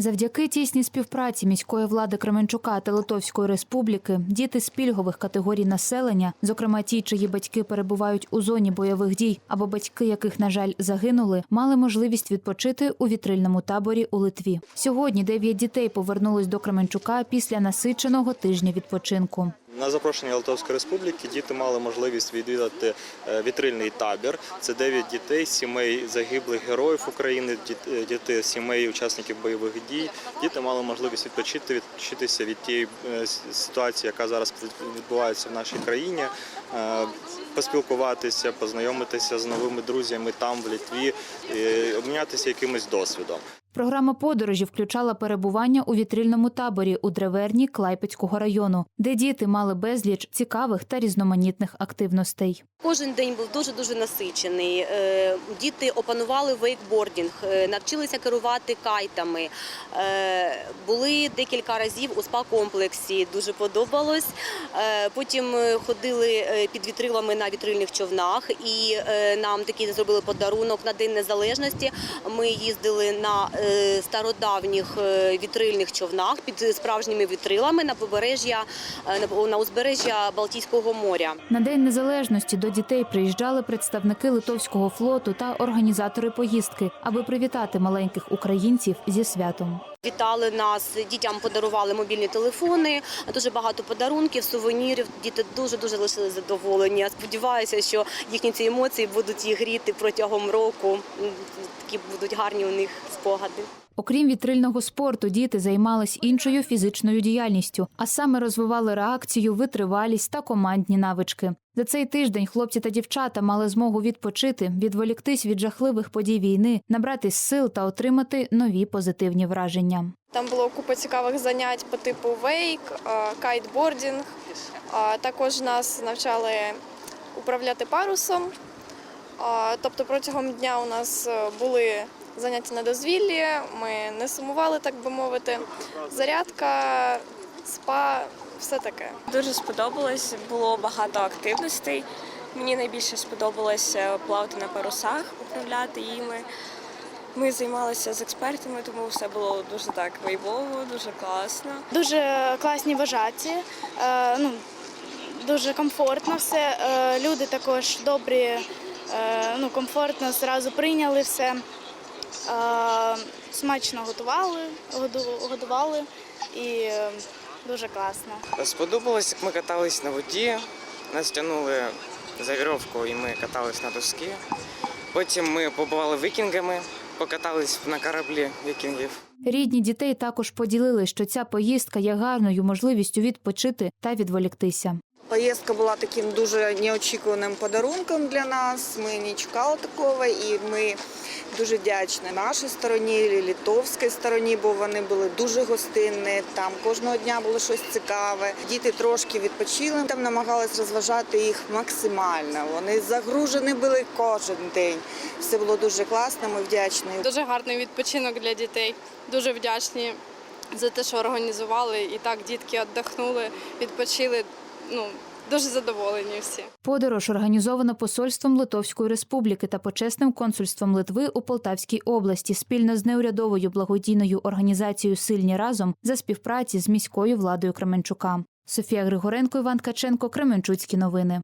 Завдяки тісній співпраці міської влади Кременчука та Литовської республіки діти з пільгових категорій населення, зокрема ті, чиї батьки перебувають у зоні бойових дій або батьки, яких, на жаль, загинули, мали можливість відпочити у вітрильному таборі у Литві. Сьогодні дев'ять дітей повернулись до Кременчука після насиченого тижня відпочинку. На запрошення Литовської республіки діти мали можливість відвідати е, вітрильний табір. Це 9 дітей, сімей загиблих героїв України, е, діти сімей учасників бойових дій. Діти мали можливість відпочити, відпочитися від тієї е, ситуації, яка зараз відбувається в нашій країні, поспілкуватися, познайомитися з новими друзями там, в Літві, обмінятися якимось досвідом. Програма подорожі включала перебування у вітрильному таборі у Древерні Клайпецького району, де діти мали безліч цікавих та різноманітних активностей. Кожен день був дуже дуже насичений. Е, Діти опанували вейкбордінг, е, навчилися керувати кайтами. Е, Були декілька разів у спа-комплексі, дуже подобалось. Потім ходили під вітрилами на вітрильних човнах, і нам такий зробили подарунок на День Незалежності. Ми їздили на стародавніх е, вітрильних човнах під справжніми вітрилами на побережжя е, на узбережжя Балтійського моря. На День Незалежності до дітей приїжджали представники литовського флоту та організатори поїздки, аби привітати маленьких українців зі святом. Вітали нас, дітям подарували мобільні телефони, дуже багато подарунків, сувенірів. Діти дуже дуже лишили задоволені. Сподіваюся, що їхні ці емоції будуть їх гріти протягом року. Такі будуть гарні у них спогади. Окрім вітрильного спорту, діти займались іншою фізичною діяльністю, а саме розвивали реакцію, витривалість та командні навички. За цей тиждень хлопці та дівчата мали змогу відпочити, відволіктись від жахливих подій війни, набратись сил та отримати нові позитивні враження. Там було купа цікавих занять по типу вейк, кайтбордінг. Також нас навчали управляти парусом. Тобто протягом дня у нас е, були заняття на дозвіллі, ми не сумували, так би мовити. Зарядка, спа, все таке. Дуже сподобалось, було багато активностей. Мені найбільше сподобалось е, плавати на парусах, управляти їми. Ми займалися з експертами, тому все було дуже так вайбово, дуже класно. Дуже класні вважаті, е, ну, дуже комфортно все. Е, люди також добрі, е, ну, комфортно зразу прийняли все. Смачно готували, году- годували і дуже класно. Сподобалось, як ми катались на воді, нас тягнули за вірьовку і ми катались на доски. Потім ми побували вікінгами, покатались на кораблі вікінгів. Рідні дітей також поділили, що ця поїздка є гарною можливістю відпочити та відволіктися. Поїздка була таким дуже неочікуваним подарунком для нас. Ми не чекали такого, і ми дуже вдячні нашій стороні, і литовській стороні, бо вони були дуже гостинні. Там кожного дня було щось цікаве. Діти трошки відпочили, там намагались розважати їх максимально. Вони загружені були кожен день. Все було дуже класно. Ми вдячні. Дуже гарний відпочинок для дітей. Дуже вдячні за те, що організували. І так дітки віддохнули, відпочили. Ну, дуже задоволені всі. Подорож організована посольством Литовської республіки та почесним консульством Литви у Полтавській області спільно з неурядовою благодійною організацією Сильні разом за співпраці з міською владою Кременчука. Софія Григоренко, Іван Каченко, Кременчуцькі новини.